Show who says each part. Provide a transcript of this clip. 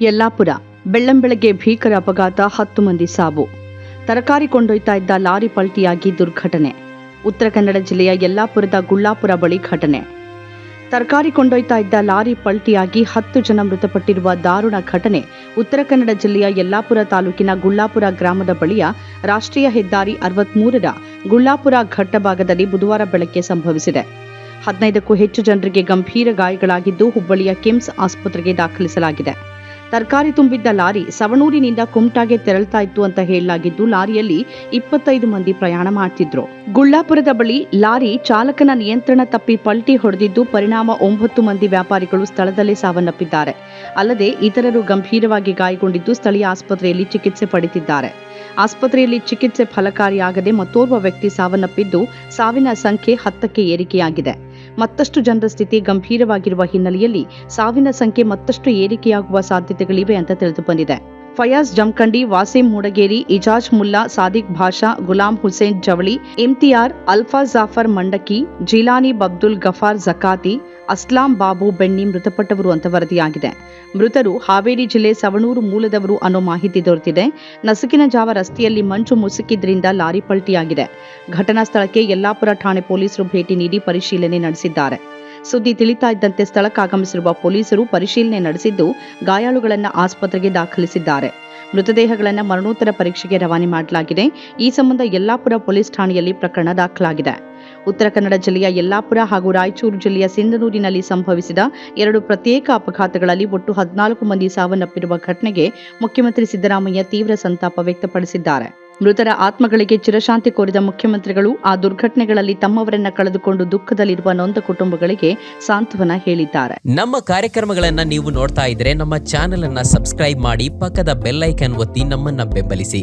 Speaker 1: ಯಲ್ಲಾಪುರ ಬೆಳ್ಳಂಬೆಳಗ್ಗೆ ಭೀಕರ ಅಪಘಾತ ಹತ್ತು ಮಂದಿ ಸಾವು. ತರಕಾರಿ ಕೊಂಡೊಯ್ತಾ ಇದ್ದ ಲಾರಿ ಪಲ್ಟಿಯಾಗಿ ದುರ್ಘಟನೆ. ಉತ್ತರ ಕನ್ನಡ ಜಿಲ್ಲೆಯ ಯಲ್ಲಾಪುರದ ಗುಳ್ಳಾಪುರ ಬಳಿ ಘಟನೆ. ತರಕಾರಿ ಕೊಂಡೊಯ್ತಾ ಇದ್ದ ಲಾರಿ ಪಲ್ಟಿಯಾಗಿ ಹತ್ತು ಜನ ಮೃತಪಟ್ಟಿರುವ ದಾರುಣ ಘಟನೆ ಉತ್ತರ ಕನ್ನಡ ಜಿಲ್ಲೆಯ ಯಲ್ಲಾಪುರ ತಾಲೂಕಿನ ಗುಳ್ಳಾಪುರ ಗ್ರಾಮದ ಬಳಿಯ ರಾಷ್ಟ್ರೀಯ ಹೆದ್ದಾರಿ ಅರವತ್ಮೂರರ ಗುಳ್ಳಾಪುರ ಘಟ್ಟ ಭಾಗದಲ್ಲಿ ಬುಧವಾರ ಬೆಳಗ್ಗೆ ಸಂಭವಿಸಿದೆ. ಹದಿನೈದಕ್ಕೂ ಹೆಚ್ಚು ಜನರಿಗೆ ಗಂಭೀರ ಗಾಯಗಳಾಗಿದ್ದು, ಹುಬ್ಬಳ್ಳಿಯ ಕಿಮ್ಸ್ ಆಸ್ಪತ್ರೆಗೆ ದಾಖಲಿಸಲಾಗಿದೆ. ತರಕಾರಿ ತುಂಬಿದ್ದ ಲಾರಿ ಸವಣೂರಿನಿಂದ ಕುಮಟಾಗೆ ತೆರಳ್ತಾ ಇತ್ತು ಅಂತ ಹೇಳಲಾಗಿದ್ದು ಲಾರಿಯಲ್ಲಿ ಇಪ್ಪತ್ತೈದು ಮಂದಿ ಪ್ರಯಾಣ ಮಾಡ್ತಿದ್ರು. ಗುಳ್ಳಾಪುರದ ಬಳಿ ಲಾರಿ ಚಾಲಕನ ನಿಯಂತ್ರಣ ತಪ್ಪಿ ಪಲ್ಟಿ ಹೊಡೆದಿದ್ದು ಪರಿಣಾಮ ಒಂಬತ್ತು ಮಂದಿ ವ್ಯಾಪಾರಿಗಳು ಸ್ಥಳದಲ್ಲೇ ಸಾವನ್ನಪ್ಪಿದ್ದಾರೆ. ಅಲ್ಲದೆ ಇತರರು ಗಂಭೀರವಾಗಿ ಗಾಯಗೊಂಡಿದ್ದು ಸ್ಥಳೀಯ ಆಸ್ಪತ್ರೆಯಲ್ಲಿ ಚಿಕಿತ್ಸೆ ಪಡೆದಿದ್ದಾರೆ. ಆಸ್ಪತ್ರೆಯಲ್ಲಿ ಚಿಕಿತ್ಸೆ ಫಲಕಾರಿಯಾಗದೆ ಮತ್ತೋರ್ವ ವ್ಯಕ್ತಿ ಸಾವನ್ನಪ್ಪಿದ್ದು ಸಾವಿನ ಸಂಖ್ಯೆ ಹತ್ತಕ್ಕೆ ಏರಿಕೆಯಾಗಿದೆ. ಮತ್ತಷ್ಟು ಜನರ ಸ್ಥಿತಿ ಗಂಭೀರವಾಗಿರುವ ಹಿನ್ನೆಲೆಯಲ್ಲಿ ಸಾವಿನ ಸಂಖ್ಯೆ ಮತ್ತಷ್ಟು ಏರಿಕೆಯಾಗುವ ಸಾಧ್ಯತೆಗಳಿವೆ ಅಂತ ತಿಳಿದು ಬಂದಿದೆ ಫಯಾಜ್ ಜಮ್ಖಂಡಿ ವಾಸಿಂ ಮೂಡಗೇರಿ, ಇಜಾಜ್ ಮುಲ್ಲಾ, ಸಾದಿಕ್ ಭಾಷಾ, ಗುಲಾಂ ಹುಸೇನ್ ಜವಳಿ, ಇಮ್ತಿಯಾರ್, ಅಲ್ಫಾ ಜಾಫರ್ ಮಂಡಕಿ ಜಿಲಾನಿ ಬಬ್ದುಲ್ ಗಫಾರ್ ಜಕಾತಿ, ಅಸ್ಲಾಂ ಬಾಬು ಬೆಣ್ಣಿ ಮೃತಪಟ್ಟವರು ಅಂತ ವರದಿಯಾಗಿದೆ. ಮೃತರು ಹಾವೇರಿ ಜಿಲ್ಲೆ ಸವಣೂರು ಮೂಲದವರು ಅನ್ನೋ ಮಾಹಿತಿ ದೊರೆತಿದೆ. ನಸುಕಿನ ಜಾವ ರಸ್ತೆಯಲ್ಲಿ ಮಂಚು ಮುಸುಕಿದ್ರಿಂದ ಲಾರಿ ಪಲ್ಟಿಯಾಗಿದೆ. ಘಟನಾ ಸ್ಥಳಕ್ಕೆ ಯಲ್ಲಾಪುರ ಠಾಣೆ ಪೊಲೀಸರು ಭೇಟಿ ನೀಡಿ ಪರಿಶೀಲನೆ ನಡೆಸಿದ್ದಾರೆ. ಸುದ್ದಿ ತಿಳಿತಾ ಇದ್ದಂತೆ ಸ್ಥಳಕ್ಕಾಗಮಿಸಿರುವ ಪೊಲೀಸರು ಪರಿಶೀಲನೆ ನಡೆಸಿದ್ದು ಗಾಯಾಳುಗಳನ್ನು ಆಸ್ಪತ್ರೆಗೆ ದಾಖಲಿಸಿದ್ದಾರೆ. ಮೃತದೇಹಗಳನ್ನು ಮರಣೋತ್ತರ ಪರೀಕ್ಷೆಗೆ ರವಾನೆ ಮಾಡಲಾಗಿದೆ. ಈ ಸಂಬಂಧ ಯಲ್ಲಾಪುರ ಪೊಲೀಸ್ ಠಾಣೆಯಲ್ಲಿ ಪ್ರಕರಣ ದಾಖಲಾಗಿದೆ. ಉತ್ತರ ಕನ್ನಡ ಜಿಲ್ಲೆಯ ಯಲ್ಲಾಪುರ ಹಾಗೂ ರಾಯಚೂರು ಜಿಲ್ಲೆಯ ಸಿಂಧನೂರಿನಲ್ಲಿ ಸಂಭವಿಸಿದ ಎರಡು ಪ್ರತ್ಯೇಕ ಅಪಘಾತಗಳಲ್ಲಿ ಒಟ್ಟು ಹದಿನಾಲ್ಕು ಮಂದಿ ಸಾವನ್ನಪ್ಪಿರುವ ಘಟನೆಗೆ ಮುಖ್ಯಮಂತ್ರಿ ಸಿದ್ದರಾಮಯ್ಯ ತೀವ್ರ ಸಂತಾಪ ವ್ಯಕ್ತಪಡಿಸಿದ್ದಾರೆ. ಮೃತರ ಆತ್ಮಗಳಿಗೆ ಚಿರಶಾಂತಿ ಕೋರಿದ ಮುಖ್ಯಮಂತ್ರಿಗಳು ಆ ದುರ್ಘಟನೆಗಳಲ್ಲಿ ತಮ್ಮವರನ್ನ ಕಳೆದುಕೊಂಡು ದುಃಖದಲ್ಲಿರುವ ನೊಂದ ಕುಟುಂಬಗಳಿಗೆ ಸಾಂತ್ವನ ಹೇಳಿದ್ದಾರೆ.
Speaker 2: ನಮ್ಮ ಕಾರ್ಯಕ್ರಮಗಳನ್ನ ನೀವು ನೋಡ್ತಾ ಇದ್ರೆ ನಮ್ಮ ಚಾನೆಲ್ ಅನ್ನ ಸಬ್ಸ್ಕ್ರೈಬ್ ಮಾಡಿ ಪಕ್ಕದ ಬೆಲ್ಲೈಕನ್ ಒತ್ತಿ ನಮ್ಮನ್ನ ಬೆಂಬಲಿಸಿ.